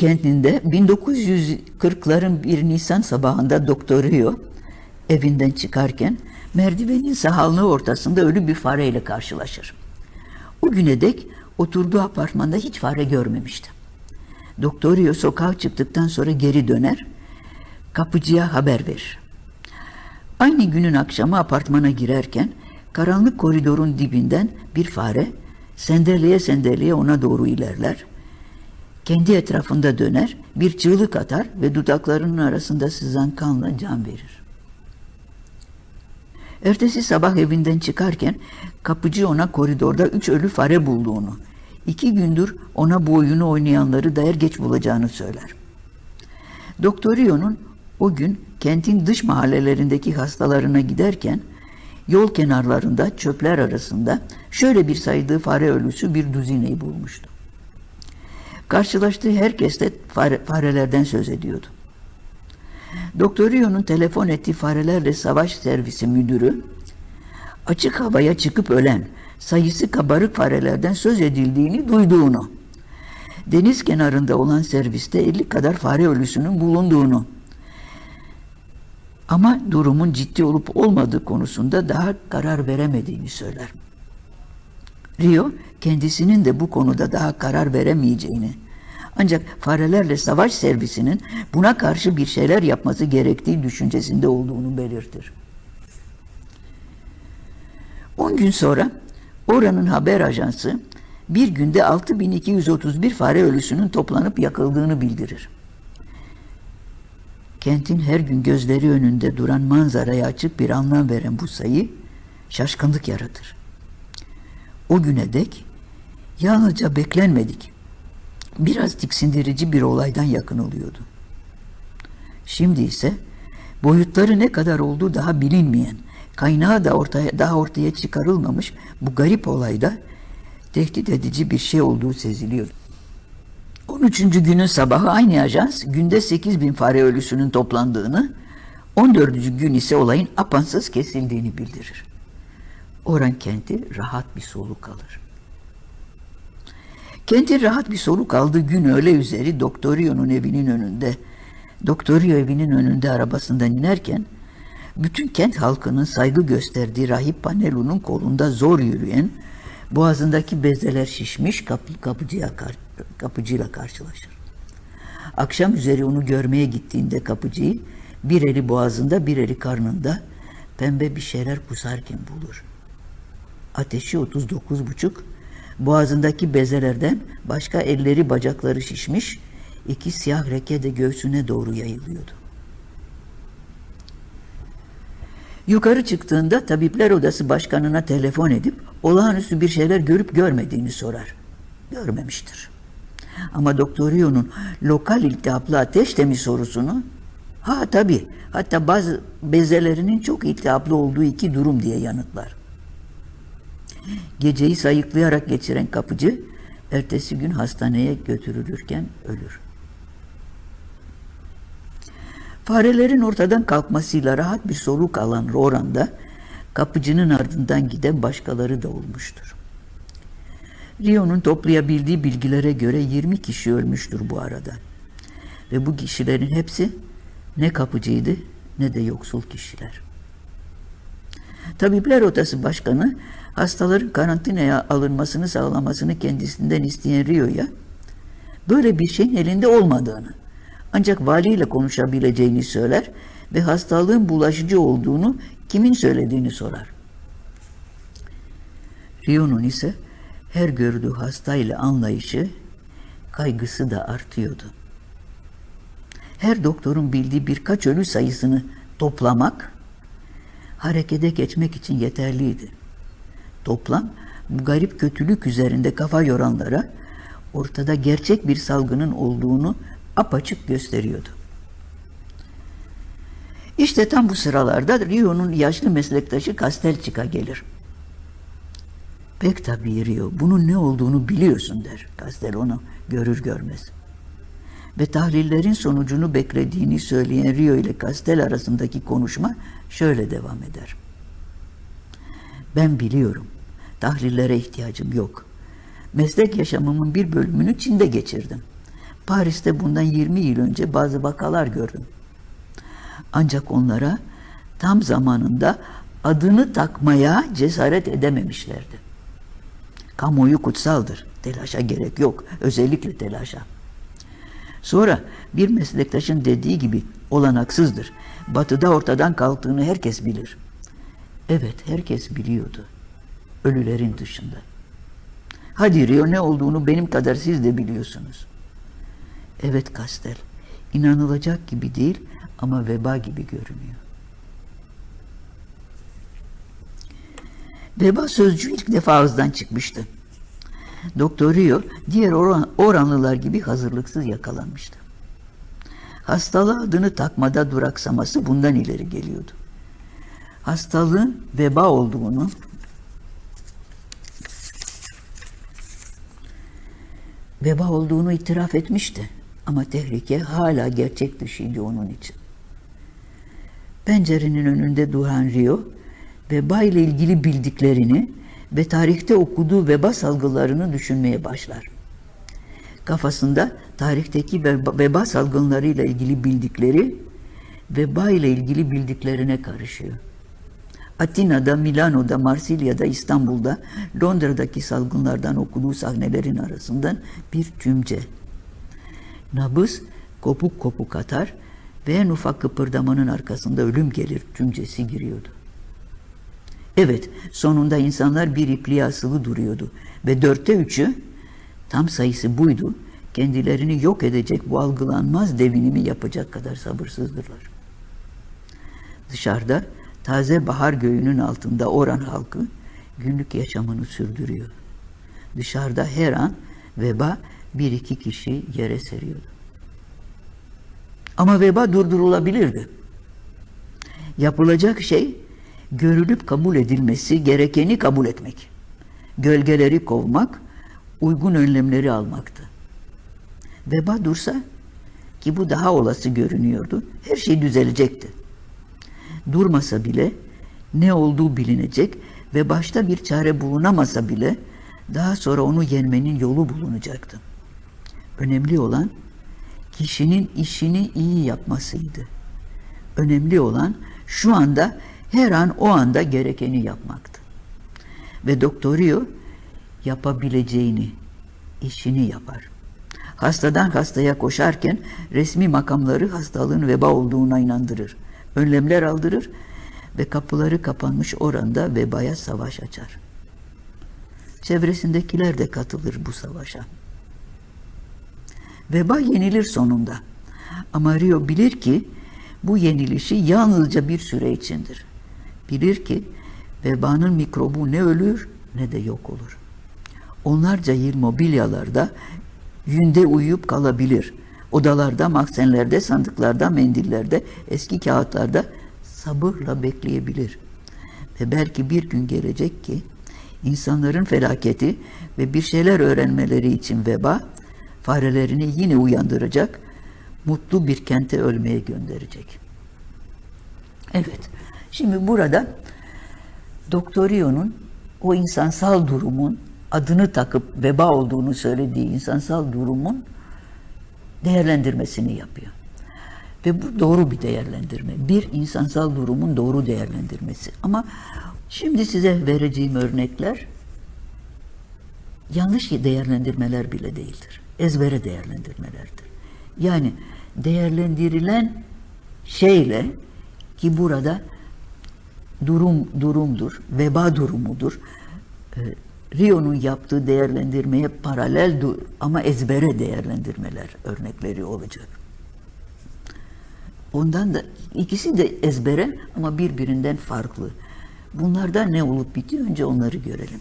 kentinde 1940'ların bir Nisan sabahında Doktor Rio evinden çıkarken merdivenin sahallığı ortasında ölü bir fareyle karşılaşır. O güne dek oturduğu apartmanda hiç fare görmemişti. Doktor Rio sokağa çıktıktan sonra geri döner, kapıcıya haber verir. Aynı günün akşamı apartmana girerken karanlık koridorun dibinden bir fare sendeleye sendeleye ona doğru ilerler. Kendi etrafında döner, bir çığlık atar ve dudaklarının arasında sızan kanla can verir. Ertesi sabah evinden çıkarken kapıcı ona koridorda üç ölü fare bulduğunu, iki gündür ona bu oyunu oynayanları da er geç bulacağını söyler. Doktor Rio'nun o gün kentin dış mahallelerindeki hastalarına giderken yol kenarlarında çöpler arasında şöyle bir saydığı fare ölüsü bir duzineyi bulmuştu. Karşılaştığı herkes de fare, farelerden söz ediyordu. Doktor Rio'nun telefon ettiği farelerle savaş servisi müdürü açık havaya çıkıp ölen sayısı kabarık farelerden söz edildiğini duyduğunu, deniz kenarında olan serviste 50 kadar fare ölüsünün bulunduğunu ama durumun ciddi olup olmadığı konusunda daha karar veremediğini söyler. Rio kendisinin de bu konuda daha karar veremeyeceğini ancak farelerle savaş servisinin buna karşı bir şeyler yapması gerektiği düşüncesinde olduğunu belirtir. 10 gün sonra oranın haber ajansı bir günde 6231 fare ölüsünün toplanıp yakıldığını bildirir. Kentin her gün gözleri önünde duran manzaraya açık bir anlam veren bu sayı şaşkınlık yaratır. O güne dek yalnızca beklenmedik, biraz tiksindirici bir olaydan yakın oluyordu. Şimdi ise boyutları ne kadar olduğu daha bilinmeyen, kaynağı da ortaya daha ortaya çıkarılmamış bu garip olayda tehdit edici bir şey olduğu seziliyordu. 13. günün sabahı aynı ajans günde 8 bin fare ölüsünün toplandığını, 14. gün ise olayın apansız kesildiğini bildirir. Oran kenti rahat bir soluk alır. Kentin rahat bir soluk aldığı gün öğle üzeri Doktorio'nun evinin önünde, Doktorio evinin önünde arabasından inerken, bütün kent halkının saygı gösterdiği rahip Panelu'nun kolunda zor yürüyen, boğazındaki bezeler şişmiş kapı, kapıcıya, kapıcıyla karşılaşır. Akşam üzeri onu görmeye gittiğinde kapıcıyı bir eli boğazında bir eli karnında pembe bir şeyler kusarken bulur. Ateşi 39 buçuk, boğazındaki bezelerden başka elleri bacakları şişmiş, iki siyah reke de göğsüne doğru yayılıyordu. Yukarı çıktığında tabipler odası başkanına telefon edip olağanüstü bir şeyler görüp görmediğini sorar. Görmemiştir. Ama Doktor Rio'nun lokal iltihaplı ateş de mi sorusunu ha tabi hatta bazı bezelerinin çok iltihaplı olduğu iki durum diye yanıtlar. Geceyi sayıklayarak geçiren kapıcı ertesi gün hastaneye götürülürken ölür. Farelerin ortadan kalkmasıyla rahat bir soluk alan Roran'da kapıcının ardından giden başkaları da olmuştur. Rio'nun toplayabildiği bilgilere göre 20 kişi ölmüştür bu arada. Ve bu kişilerin hepsi ne kapıcıydı ne de yoksul kişiler. Tabipler Odası Başkanı hastaların karantinaya alınmasını sağlamasını kendisinden isteyen Rio'ya böyle bir şeyin elinde olmadığını ancak valiyle konuşabileceğini söyler ve hastalığın bulaşıcı olduğunu kimin söylediğini sorar. Rio'nun ise her gördüğü hastayla anlayışı, kaygısı da artıyordu. Her doktorun bildiği birkaç ölü sayısını toplamak, harekete geçmek için yeterliydi. Toplam bu garip kötülük üzerinde kafa yoranlara ortada gerçek bir salgının olduğunu apaçık gösteriyordu. İşte tam bu sıralarda Rio'nun yaşlı meslektaşı Castelcic'a gelir. Pek tabii Rio, bunun ne olduğunu biliyorsun der. Castel onu görür görmez. Ve tahlillerin sonucunu beklediğini söyleyen Rio ile Castel arasındaki konuşma şöyle devam eder. Ben biliyorum. Tahlillere ihtiyacım yok. Meslek yaşamımın bir bölümünü Çin'de geçirdim. Paris'te bundan 20 yıl önce bazı vakalar gördüm. Ancak onlara tam zamanında adını takmaya cesaret edememişlerdi. Kamuoyu kutsaldır. Telaşa gerek yok. Özellikle telaşa. Sonra bir meslektaşın dediği gibi olanaksızdır. Batıda ortadan kalktığını herkes bilir. Evet, herkes biliyordu. Ölülerin dışında. Hadi Rio ne olduğunu benim kadar siz de biliyorsunuz. Evet Kastel, inanılacak gibi değil ama veba gibi görünüyor. Veba sözcüğü ilk defa ağızdan çıkmıştı. Doktor Rio diğer oran, oranlılar gibi hazırlıksız yakalanmıştı. Hastalığı adını takmada duraksaması bundan ileri geliyordu. Hastalığın veba olduğunu veba olduğunu itiraf etmişti. Ama tehlike hala gerçek dışıydı onun için. Pencerenin önünde duran Rio, veba ile ilgili bildiklerini ve tarihte okuduğu veba salgılarını düşünmeye başlar. Kafasında tarihteki veba, salgınlarıyla ilgili bildikleri, veba ile ilgili bildiklerine karışıyor. Atina'da, Milano'da, Marsilya'da, İstanbul'da, Londra'daki salgınlardan okuduğu sahnelerin arasından bir cümce. Nabız kopuk kopuk atar ve en ufak kıpırdamanın arkasında ölüm gelir cümcesi giriyordu. Evet, sonunda insanlar bir ipliğe asılı duruyordu ve dörtte üçü, tam sayısı buydu, kendilerini yok edecek bu algılanmaz devinimi yapacak kadar sabırsızdırlar. Dışarıda taze bahar göğünün altında oran halkı günlük yaşamını sürdürüyor. Dışarıda her an veba bir iki kişi yere seriyordu. Ama veba durdurulabilirdi. Yapılacak şey görülüp kabul edilmesi gerekeni kabul etmek. Gölgeleri kovmak, uygun önlemleri almaktı. Veba dursa ki bu daha olası görünüyordu. Her şey düzelecekti. Durmasa bile ne olduğu bilinecek ve başta bir çare bulunamasa bile daha sonra onu yenmenin yolu bulunacaktı. Önemli olan kişinin işini iyi yapmasıydı. Önemli olan şu anda her an o anda gerekeni yapmaktı. Ve Doktor Rio yapabileceğini, işini yapar. Hastadan hastaya koşarken resmi makamları hastalığın veba olduğuna inandırır. Önlemler aldırır ve kapıları kapanmış oranda vebaya savaş açar. Çevresindekiler de katılır bu savaşa. Veba yenilir sonunda. Ama Rio bilir ki bu yenilişi yalnızca bir süre içindir. Bilir ki vebanın mikrobu ne ölür ne de yok olur. Onlarca yıl mobilyalarda yünde uyuyup kalabilir. Odalarda, mahzenlerde, sandıklarda, mendillerde, eski kağıtlarda sabırla bekleyebilir. Ve belki bir gün gelecek ki insanların felaketi ve bir şeyler öğrenmeleri için veba farelerini yine uyandıracak, mutlu bir kente ölmeye gönderecek. Evet, şimdi burada Doktorio'nun o insansal durumun adını takıp veba olduğunu söylediği insansal durumun değerlendirmesini yapıyor. Ve bu doğru bir değerlendirme. Bir insansal durumun doğru değerlendirmesi. Ama şimdi size vereceğim örnekler yanlış değerlendirmeler bile değildir. Ezbere değerlendirmelerdir. Yani değerlendirilen şeyle ki burada durum durumdur, veba durumudur. E, Rio'nun yaptığı değerlendirmeye paralel ama ezbere değerlendirmeler örnekleri olacak. Ondan da ikisi de ezbere ama birbirinden farklı. Bunlarda ne olup bitiyor önce onları görelim.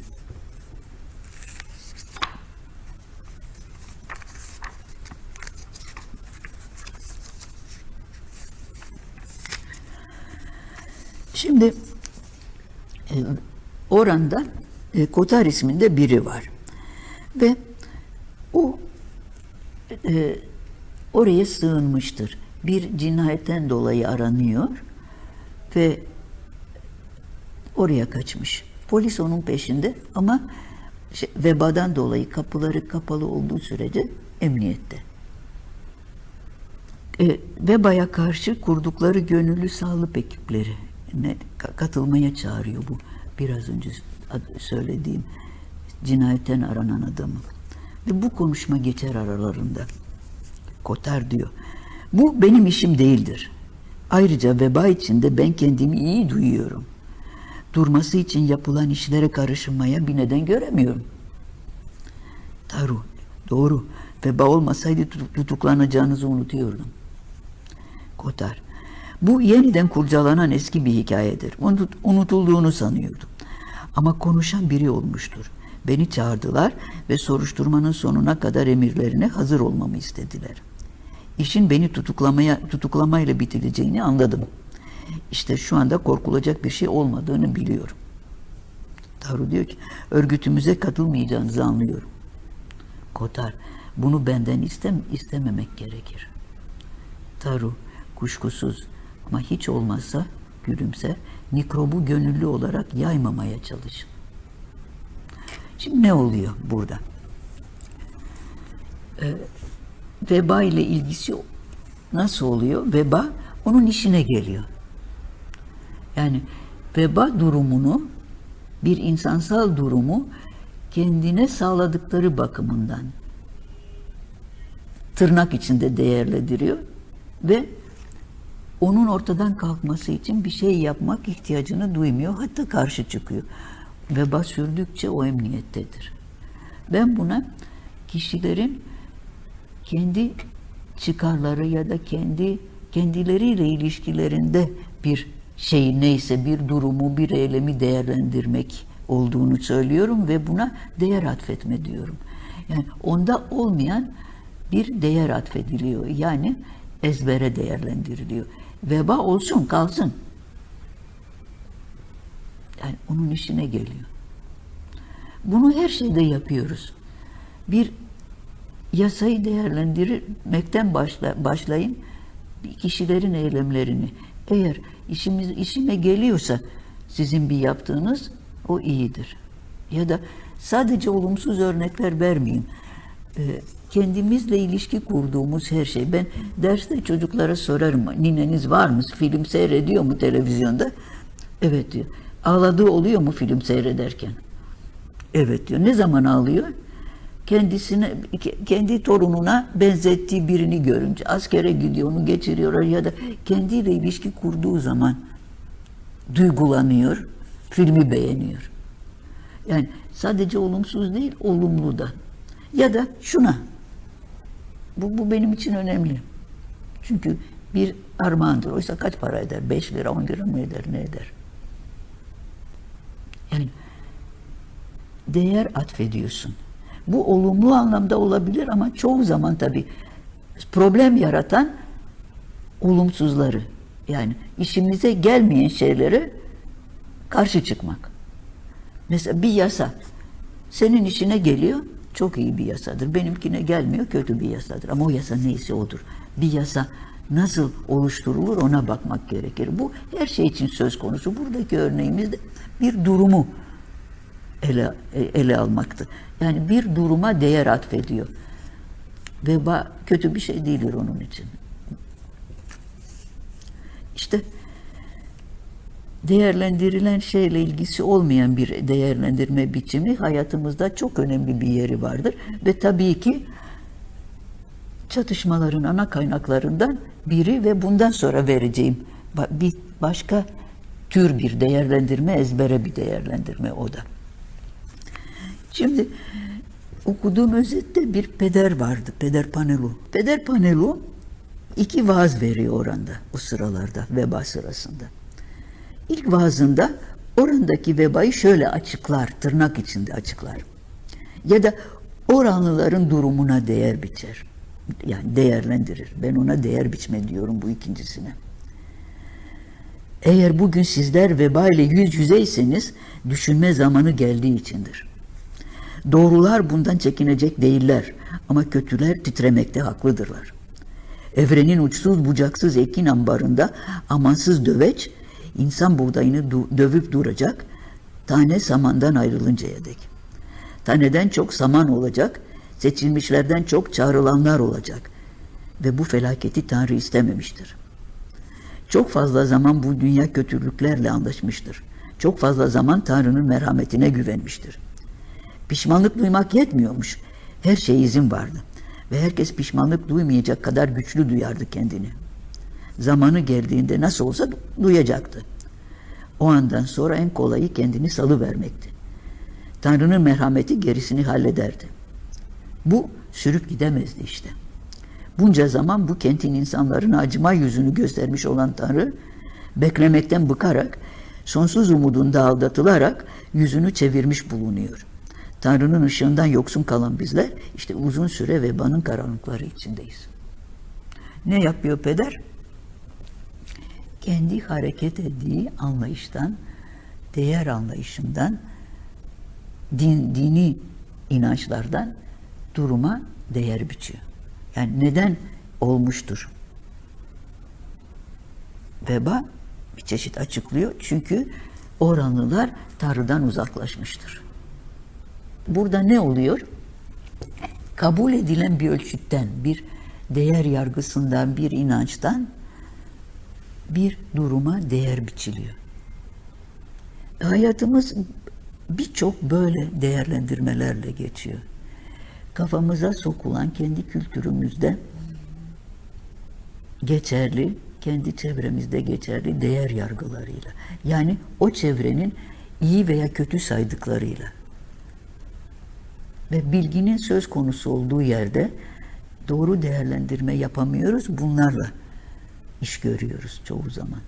Şimdi oranda e, Kotar isminde biri var. Ve o e, oraya sığınmıştır. Bir cinayetten dolayı aranıyor ve oraya kaçmış. Polis onun peşinde ama şey, vebadan dolayı kapıları kapalı olduğu sürece emniyette. E, vebaya karşı kurdukları gönüllü sağlık ekipleri katılmaya çağırıyor bu biraz önce söylediğim cinayetten aranan adamı. Ve bu konuşma geçer aralarında. Kotar diyor. Bu benim işim değildir. Ayrıca veba içinde ben kendimi iyi duyuyorum. Durması için yapılan işlere karışmaya bir neden göremiyorum. Taru, doğru. Veba olmasaydı tutuk- tutuklanacağınızı unutuyordum. Kotar. Bu yeniden kurcalanan eski bir hikayedir. Unut- Unutulduğunu sanıyordum. Ama konuşan biri olmuştur. Beni çağırdılar ve soruşturmanın sonuna kadar emirlerine hazır olmamı istediler. İşin beni tutuklamaya tutuklamayla bitileceğini anladım. İşte şu anda korkulacak bir şey olmadığını biliyorum. Taru diyor ki, örgütümüze katılmayacağınızı anlıyorum. Kotar, bunu benden istem istememek gerekir. Taru, kuşkusuz ama hiç olmazsa gülümser, mikrobu gönüllü olarak yaymamaya çalışın. Şimdi ne oluyor burada? Ee, veba ile ilgisi nasıl oluyor? Veba onun işine geliyor. Yani veba durumunu bir insansal durumu kendine sağladıkları bakımından tırnak içinde değerlendiriyor ve onun ortadan kalkması için bir şey yapmak ihtiyacını duymuyor. Hatta karşı çıkıyor. Veba sürdükçe o emniyettedir. Ben buna kişilerin kendi çıkarları ya da kendi kendileriyle ilişkilerinde bir şey neyse bir durumu, bir eylemi değerlendirmek olduğunu söylüyorum ve buna değer atfetme diyorum. Yani onda olmayan bir değer atfediliyor. Yani ezbere değerlendiriliyor. Veba olsun kalsın. Yani onun işine geliyor. Bunu her şeyde yapıyoruz. Bir yasayı değerlendirmekten başla, başlayın kişilerin eylemlerini. Eğer işimiz işime geliyorsa sizin bir yaptığınız o iyidir. Ya da sadece olumsuz örnekler vermeyeyim. Ee, kendimizle ilişki kurduğumuz her şey. Ben derste çocuklara sorarım. Nineniz var mı? Film seyrediyor mu televizyonda? Evet diyor. Ağladığı oluyor mu film seyrederken? Evet diyor. Ne zaman ağlıyor? Kendisine, ke- kendi torununa benzettiği birini görünce askere gidiyor, onu geçiriyor ya da kendiyle ilişki kurduğu zaman duygulanıyor, filmi beğeniyor. Yani sadece olumsuz değil, olumlu da. Ya da şuna, bu, bu benim için önemli. Çünkü bir armağandır. Oysa kaç para eder? 5 lira, 10 lira mı eder, ne eder? Yani değer atfediyorsun. Bu olumlu anlamda olabilir ama çoğu zaman tabii problem yaratan olumsuzları yani işimize gelmeyen şeylere karşı çıkmak. Mesela bir yasa senin işine geliyor çok iyi bir yasadır. Benimkine gelmiyor kötü bir yasadır. Ama o yasa neyse odur. Bir yasa nasıl oluşturulur ona bakmak gerekir. Bu her şey için söz konusu. Buradaki örneğimizde bir durumu ele, ele almaktı. Yani bir duruma değer atfediyor. Veba kötü bir şey değildir onun için. İşte değerlendirilen şeyle ilgisi olmayan bir değerlendirme biçimi hayatımızda çok önemli bir yeri vardır. Ve tabii ki çatışmaların ana kaynaklarından biri ve bundan sonra vereceğim bir başka tür bir değerlendirme, ezbere bir değerlendirme o da. Şimdi okuduğum özette bir peder vardı, peder Panelu. Peder Panelu iki vaaz veriyor oranda o sıralarda, veba sırasında. İlk vaazında orandaki vebayı şöyle açıklar, tırnak içinde açıklar. Ya da oranlıların durumuna değer biçer. Yani değerlendirir. Ben ona değer biçme diyorum bu ikincisine. Eğer bugün sizler veba ile yüz yüzeyseniz düşünme zamanı geldiği içindir. Doğrular bundan çekinecek değiller ama kötüler titremekte haklıdırlar. Evrenin uçsuz bucaksız ekin ambarında amansız döveç insan buğdayını dövüp duracak tane samandan ayrılıncaya dek. Taneden çok saman olacak, seçilmişlerden çok çağrılanlar olacak. ve bu felaketi Tanrı istememiştir. Çok fazla zaman bu dünya kötülüklerle anlaşmıştır. Çok fazla zaman Tanrı'nın merhametine güvenmiştir. Pişmanlık duymak yetmiyormuş. Her şeye izin vardı. Ve herkes pişmanlık duymayacak kadar güçlü duyardı kendini. Zamanı geldiğinde nasıl olsa duyacaktı. O andan sonra en kolayı kendini salı vermekti. Tanrı'nın merhameti gerisini hallederdi. Bu sürüp gidemezdi işte. Bunca zaman bu kentin insanların acıma yüzünü göstermiş olan Tanrı, beklemekten bıkarak, sonsuz umudunda aldatılarak yüzünü çevirmiş bulunuyor. Tanrı'nın ışığından yoksun kalan bizler işte uzun süre vebanın karanlıkları içindeyiz. Ne yapıyor peder? Kendi hareket ettiği anlayıştan, değer anlayışından, din, dini inançlardan duruma değer biçiyor. Yani neden olmuştur? Veba bir çeşit açıklıyor. Çünkü oranlılar Tanrı'dan uzaklaşmıştır. Burada ne oluyor? Kabul edilen bir ölçütten, bir değer yargısından, bir inançtan bir duruma değer biçiliyor. Hayatımız birçok böyle değerlendirmelerle geçiyor. Kafamıza sokulan kendi kültürümüzde geçerli, kendi çevremizde geçerli değer yargılarıyla. Yani o çevrenin iyi veya kötü saydıklarıyla. Ve bilginin söz konusu olduğu yerde doğru değerlendirme yapamıyoruz. Bunlarla iş görüyoruz çoğu zaman.